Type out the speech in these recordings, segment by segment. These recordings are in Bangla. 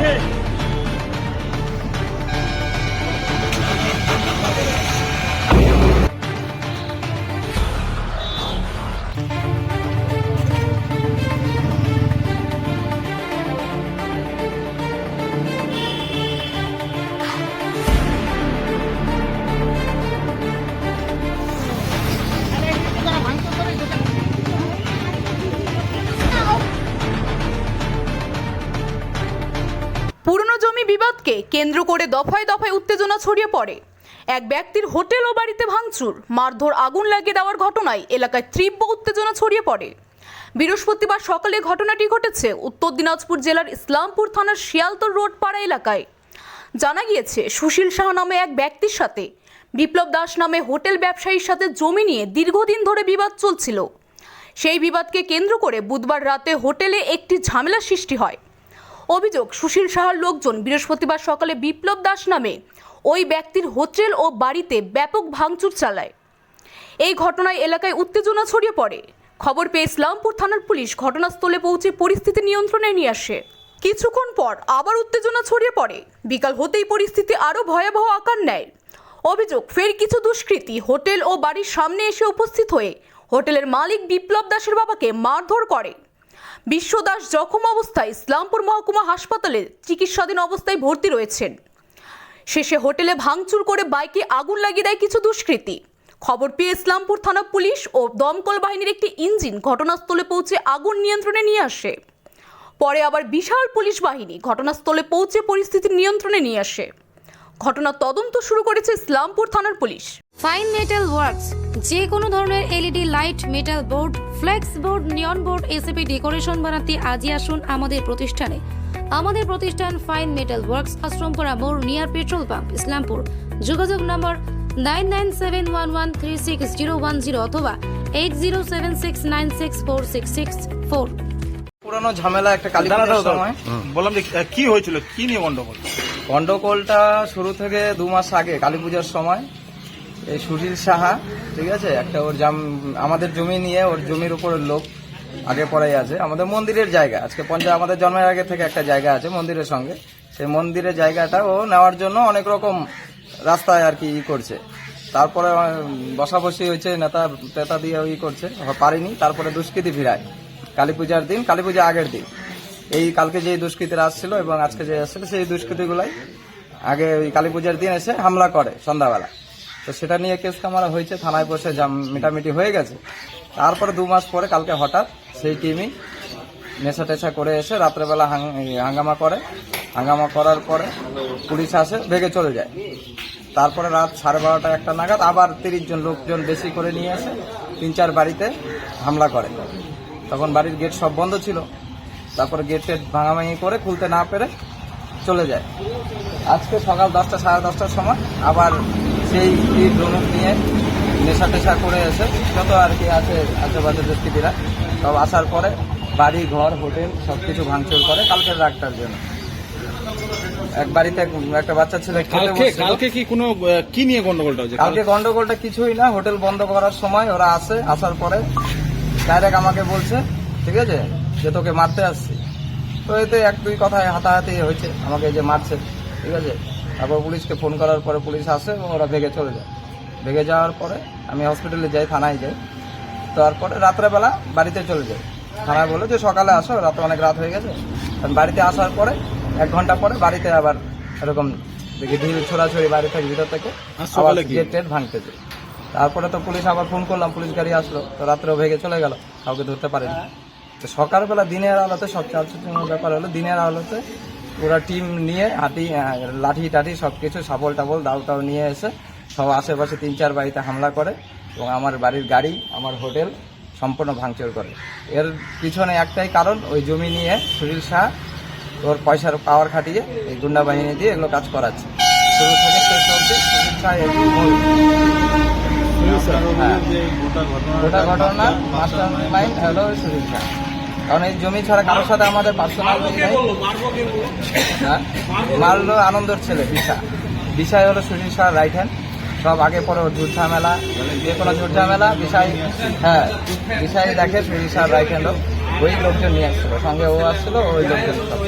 পুরনো কেন্দ্র করে দফায় দফায় উত্তেজনা ছড়িয়ে পড়ে। এক ব্যক্তির হোটেল ও বাড়িতে ভাঙচুর, মারধর, আগুন লাগিয়ে দেওয়ার ঘটনায় এলাকায় তীব্র উত্তেজনা ছড়িয়ে পড়ে। বৃহস্পতিবার সকালে ঘটনাটি ঘটেছে উত্তর দিনাজপুর জেলার ইসলামপুর থানার শিয়ালতর রোড পাড়া এলাকায়। জানা গিয়েছে, সুশীল শাহ নামে এক ব্যক্তির সাথে বিপ্লব দাস নামে হোটেল ব্যবসায়ীর সাথে জমি নিয়ে দীর্ঘদিন ধরে বিবাদ চলছিল। সেই বিবাদকে কেন্দ্র করে বুধবার রাতে হোটেলে একটি ঝামেলা সৃষ্টি হয়। অভিযোগ, সুশীল সাহার লোকজন বৃহস্পতিবার সকালে বিপ্লব দাস নামে ওই ব্যক্তির হোটেল ও বাড়িতে ব্যাপক ভাঙচুর চালায়। এই ঘটনায় এলাকায় উত্তেজনা ছড়িয়ে পড়ে। খবর পেয়ে ইসলামপুর থানার পুলিশ ঘটনাস্থলে পৌঁছে পরিস্থিতি নিয়ন্ত্রণে নিয়ে আসে। কিছুক্ষণ পর আবার উত্তেজনা ছড়িয়ে পড়ে। বিকাল হতেই পরিস্থিতি আরও ভয়াবহ আকার নেয়। অভিযোগ, ফের কিছু দুষ্কৃতী হোটেল ও বাড়ির সামনে এসে উপস্থিত হয়ে হোটেলের মালিক বিপ্লব দাসের বাবাকে মারধর করে। বিশ্ব দাস জখম অবস্থায় ইসলামপুর মহকুমা হাসপাতালে চিকিৎসাধীন অবস্থায় ভর্তি রয়েছেন। শেষে হোটেলে ভাঙচুর করে বাইকে আগুন লাগিয়ে দেয় কিছু দুষ্কৃতী। খবর পেয়ে ইসলামপুর থানা পুলিশ ও দমকল বাহিনীর একটি ইঞ্জিন ঘটনাস্থলে পৌঁছে আগুন নিয়ন্ত্রণে নিয়ে আসে। পরে আবার বিশাল পুলিশ বাহিনী ঘটনাস্থলে পৌঁছে পরিস্থিতি নিয়ন্ত্রণে নিয়ে আসে। ঘটনার তদন্ত শুরু করেছে ইসলামপুর থানার পুলিশ। ফাইন মেটাল ওয়ার্কস যে কোনো ধরনের LED light metal board flex board neon board ACP decoration বানাতে আজই আসুন আমাদের প্রতিষ্ঠানে। আমাদের প্রতিষ্ঠান ফাইন মেটাল ওয়ার্কস আশ্রমপুরা মোড় নিয়ার পেট্রোল পাম্প ইসলামপুর। যোগাযোগ number nine nine seven one one three six zero one zero অথবা eight zero seven six nine six four six six four পুরানো ঝামেলা একটা কালী। বললাম যে কি হয়েছিল? কি নিয়ে গন্ডগোল? গন্ডগোলটা শুরু থেকে দু মাস আগে, কালী পূজার সময়, এই সুশীল সাহা, ঠিক আছে? একটা ওর জাম, আমাদের জমি নিয়ে ওর জমির উপরের লোক আগে পরেই আছে। আমাদের মন্দিরের জায়গা, আজকে পঞ্চায়েত আমাদের জন্মের আগে থেকে একটা জায়গা আছে মন্দিরের সঙ্গে। সেই মন্দিরের জায়গাটা ও নেওয়ার জন্য অনেক রকম রাস্তায় আর কি ই করছে। তারপরে বসাবসি হয়েছে, নেতা টেতা দিয়ে ই করছে পারেনি। তারপরে দুষ্কৃতি ফিরায়। কালী পূজার দিন, কালী পূজা আগের দিন। এই কালকে যে দুষ্কৃতীরা আসছিল এবং আজকে যে আসছিল, সেই দুষ্কৃতীগুলাই আগে ওই কালী পূজার দিন এসে হামলা করে সন্ধ্যাবেলা। তো সেটা নিয়ে কেস কামারা হয়েছে, থানায় বসে মিটামিটি হয়ে গেছে। তারপরে দু মাস পরে, কালকে হঠাৎ সেই টিমই নেশা টেশা করে এসে রাত্রেবেলা হাঙ্গামা করে। হাঙ্গামা করার পরে পুলিশ আসে, ভেগে চলে যায়। তারপরে রাত সাড়ে বারোটা একটা নাগাদ আবার তিরিশ জন লোকজন বেশি করে নিয়ে আসে তিন চার বাড়িতে হামলা করে। তখন বাড়ির গেট সব বন্ধ ছিল। তারপরে গেট টেট ভাঙাভাঙি করে খুলতে না পেরে চলে যায়। আজকে সকাল দশটা সাড়ে দশটার সময় আবার সেই ধনুক নিয়ে নেশা টেশা করে এসে যত আর কি আছে আশেপাশে দুষ্কৃতীরা সব আসার পরে বাড়ি ঘর হোটেল সব কিছু ভাঙচুর করে কালকের রাগটার জন্য। এক বাড়িতে একটা বাচ্চা ছেলে কালকে কালকে কি কোনো কি নিয়ে গন্ডগোলটা কালকে গন্ডগোলটা কিছুই না হোটেল বন্ধ করার সময় ওরা আসে আসার পরে ডাইরেক্ট আমাকে বলছে ঠিক আছে? যে তোকে মারতে আসছি। তো এতে এক দুই কথায় হাতাহাতি হয়েছে আমাকে যে মারছে ঠিক আছে? তারপর পুলিশকে ফোন করার পরে পুলিশ আসে ওরা ভেগে চলে যায়। ভেগে যাওয়ার পরে আমি হসপিটালে যাই থানায় যাই। তারপরে রাত্রেবেলা বাড়িতে চলে যাই। থানায় বলে যে সকালে আসো রাতে অনেক রাত হয়ে গেছে। বাড়িতে আসার পরে এক ঘণ্টা পরে বাড়িতে আবার এরকম দেখি ঢিল ছোড়াছড়ি বাড়ি থেকে ভিতর থেকে কি? গেট টেট ভাঙতেছে তারপরে তো পুলিশ আবার ফোন করলাম পুলিশ গাড়ি আসলো তো রাত্রেও ভেগে চলে গেল কাউকে ধরতে পারেনি। তো সকালবেলা দিনের আলোতে সব চালচুটির ব্যাপার হলো দিনের আলোতে ওরা টিম নিয়ে হাতি আহ, লাঠি টাঠি সব কিছু সাবল টাবল দাও টাও নিয়ে এসে সব আশেপাশে তিন চার বাড়িতে হামলা করে এবং আমার বাড়ির গাড়ি আমার হোটেল সম্পূর্ণ ভাঙচুর করে। এর পিছনে একটাই কারণ ওই জমি নিয়ে সুনীল শাহ ওর পয়সার পাওয়ার খাটিয়ে এই গুন্ডা বাহিনী দিয়ে এগুলো কাজ করাচ্ছে। শুরু থেকে শেষ সুনীল শাহ হ্যাঁ। গোটা ঘটনা মাস্টার মাইন্ড হলো সুনীল শাহ। কারণ এই জমি ছাড়া কারোর সাথে আমাদের পার্সোনাল হ্যাঁ? মারলো আনন্দর ছেলে দিশা। দিশাই হলো সুশীল সাহা রাইট হ্যান্ড সব আগে পরে ওর ঝুট ঝামেলা যে কোনো ঝুট ঝামেলা দিশাই হ্যাঁ দিশাই দেখে সুশীল সাহা রাইট হ্যান্ড ওই লোকজন নিয়ে আসছিল। সঙ্গে ও আসছিল ওই লোকজন সব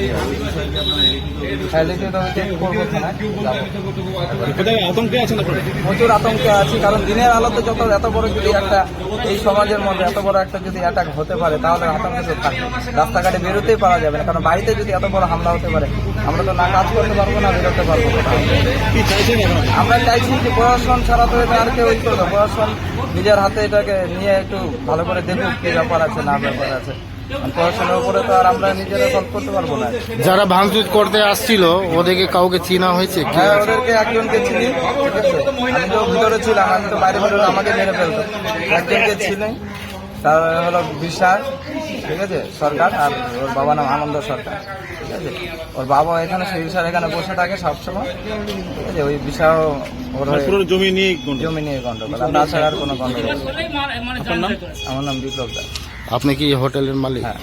আতঙ্কে আছেন প্রচুর আতঙ্কে আছি কারণ দিনের আলোতে যত এত বড় যদি একটা এই সমাজের মধ্যে এত বড় একটা যদি অ্যাটাক হতে পারে তাহলে আতঙ্কে তো থাকবে। রাস্তাঘাটে বেরোতেই পারা যাবে না কারণ বাড়িতে যদি এত বড় হামলা হতে পারে আমরা তো না কাজ করতে পারব না বেরোতে পারব আমরা চাইছি যে প্রশাসন ছাড়া তো এটা আর কেউ প্রশাসন নিজের হাতে এটাকে নিয়ে একটু ভালো করে দেখুক কি ব্যাপার আছে না ব্যাপার আছে। উপরে তো আর আমরা নিজেরা সলভ করতে পারব না। যারা ভাঙচুর করতে আসছিল ওদেরকে কাউকে চিনা হয়েছে কে? হ্যাঁ ওদেরকে একজনকে চিনি ঠিক আছে? আমি তো ভিতরে ছিলাম আমি তো বাইরে বেরোলে আমাকে মেরে ফেলতো। একজনকে চিনি তার হলো বিশ্বাস ঠিক আছে? সরকার আর ওর বাবা নাম আনন্দ সরকার ঠিক আছে? ওর বাবা এখানে শিরিষার এখানে বসে থাকে সবসময় ঠিক আছে? ওই বিষয় ওর পুরো জমি নিয়ে জমি নিয়ে গন্ডগোল। আর তাছাড়া আর কোনো গন্ডগোল নেই। আমার নাম বিপ্লব দাস। আপনি কি হোটেলের মালিক? হ্যাঁ।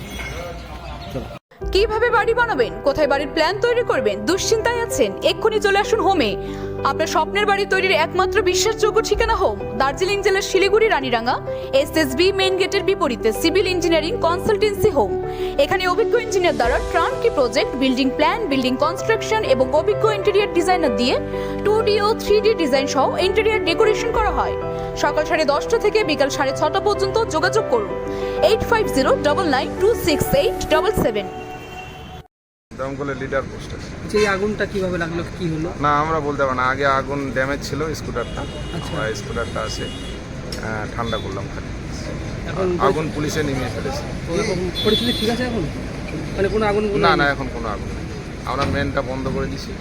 কীভাবে বাড়ি বানাবেন? কোথায় বাড়ির প্ল্যান তৈরি করবেন? দুশ্চিন্তায় আছেন? এক্ষুনি চলে আসুন হোমে। আপনার স্বপ্নের বাড়ি তৈরির একমাত্র বিশ্বাসযোগ্য ঠিকানা হোম দার্জিলিং জেলার Siliguri, Raniranga. S S B main গেটের বিপরীতে সিভিল ইঞ্জিনিয়ারিং কনসালটেন্সি হোম এখানে অভিজ্ঞ ইঞ্জিনিয়ার দ্বারা turnkey project building plan building construction এবং অভিজ্ঞ ইন্টেরিয়ার ডিজাইনার দিয়ে টু ডি ও থ্রি ডি ডিজাইন সহ ইন্টেরিয়ার ডেকোরেশন করা হয়। সকাল সাড়ে দশটা থেকে বিকাল সাড়ে ছটা পর্যন্ত যোগাযোগ করুন। Eight five zero double nine two six eight double seven দমকলের লিডার পোস্ট আছে যে এই আগুনটা কীভাবে লাগল কি হলো? না আমরা বলতে পারব না। আগে আগুন ড্যামেজ ছিল স্কুটারটা আমরা স্কুটারটা আছে ঠান্ডা করলাম খালি। এখন আগুন পুলিশে নিমিয়ে ফেলেছে। ওরকম পরিস্থিতি ঠিক আছে এখন? মানে কোনো আগুন না না এখন কোনো আগুন নেই। আমরা মেনটা বন্ধ করে দিছি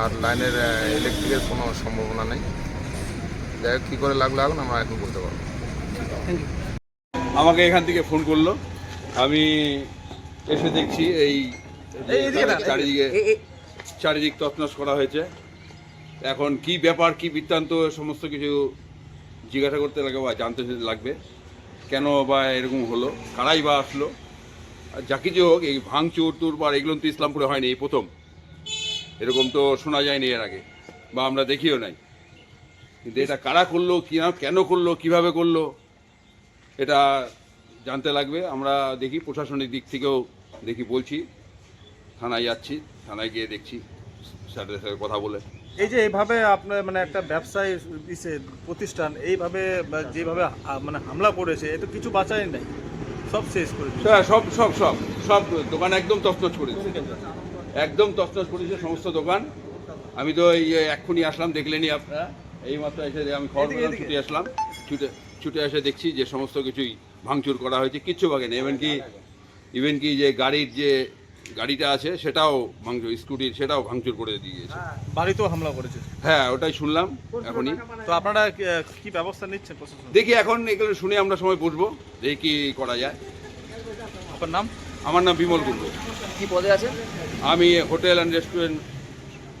আর লাইনের ইলেকট্রিকের কোনো সম্ভাবনা নেই। যাই হোক কী করে লাগল আগুন আমরা এখন বলতে পারব। আমাকে এখান থেকে ফোন করল। আমি এসে দেখছি এই চারিদিকে চারিদিক তছনছ করা হয়েছে। এখন কি ব্যাপার কি বৃত্তান্ত সমস্ত কিছু জিজ্ঞাসা করতে লাগবে বা জানতে লাগবে। কেন বা এরকম হলো? কারাই বা আসলো? আর যা কিছু হোক এই ভাঙচুর টুর বা এগুলো তো ইসলামপুরে হয়নি এই প্রথম। এরকম তো শোনা যায়নি এর আগে বা আমরা দেখিও নাই। কিন্তু এটা কারা করল কি কেন করল কীভাবে করল এটা জানতে লাগবে। আমরা দেখি প্রশাসনিক দিক থেকেও দেখি বলছি। থানায় যাচ্ছি থানায় গিয়ে দেখছি স্যারদের সাথে কথা বলে। এই যে এইভাবে আপনার মানে একটা ব্যবসায়ী প্রতিষ্ঠান এইভাবে যেভাবে মানে হামলা করেছে এ তো কিছু বাঁচাই নাই। সব শেষ করে হ্যাঁ সব সব সব সব দোকান একদম তছনছ করেছে একদম তছনছ করেছে সমস্ত দোকান। আমি তো এই এক্ষুনি আসলাম দেখলেনি আপনারা। এই মাত্র এসে আমি খবর পেলাম ছুটে আসলাম। ছুটে ছুটে এসে দেখছি যে সমস্ত কিছুই ভাঙচুর করা হয়েছে কিচ্ছু বাকি নেই। ইভেন কি ইভেন কি যে গাড়ির যে গাড়িটা আছে সেটাও ভাঙচুর স্কুটির সেটাও ভাঙচুর করে দিয়েছে। বাড়িতেও হামলা করেছে। হ্যাঁ ওটাই শুনলাম এখনই। তো আপনারা কি- ব্যবস্থা নিচ্ছেন প্রশাসন? দেখি এখন এগুলো শুনে আমরা সময় বসবো দেখি কি করা যায়। আপনার নাম? আমার নাম বিমল কুন্ডু কি পদে আছে আমি হোটেল অ্যান্ড রেস্টুরেন্ট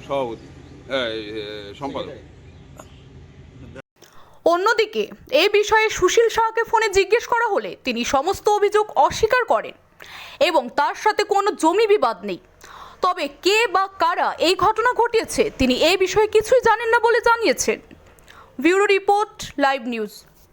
সভাপতি হ্যাঁ, সম্পাদক। অন্যদিকে এই বিষয়ে সুশীল শাহকে ফোনে জিজ্ঞেস করা হলে তিনি সমস্ত অভিযোগ অস্বীকার করেন। এবং তার সাথে কোনো জমি বিবাদ নেই। তবে কে বা কারা এই ঘটনা ঘটিয়েছে, তিনি এ বিষয়ে কিছুই জানেন না বলে জানিয়েছেন। Bureau report, live news.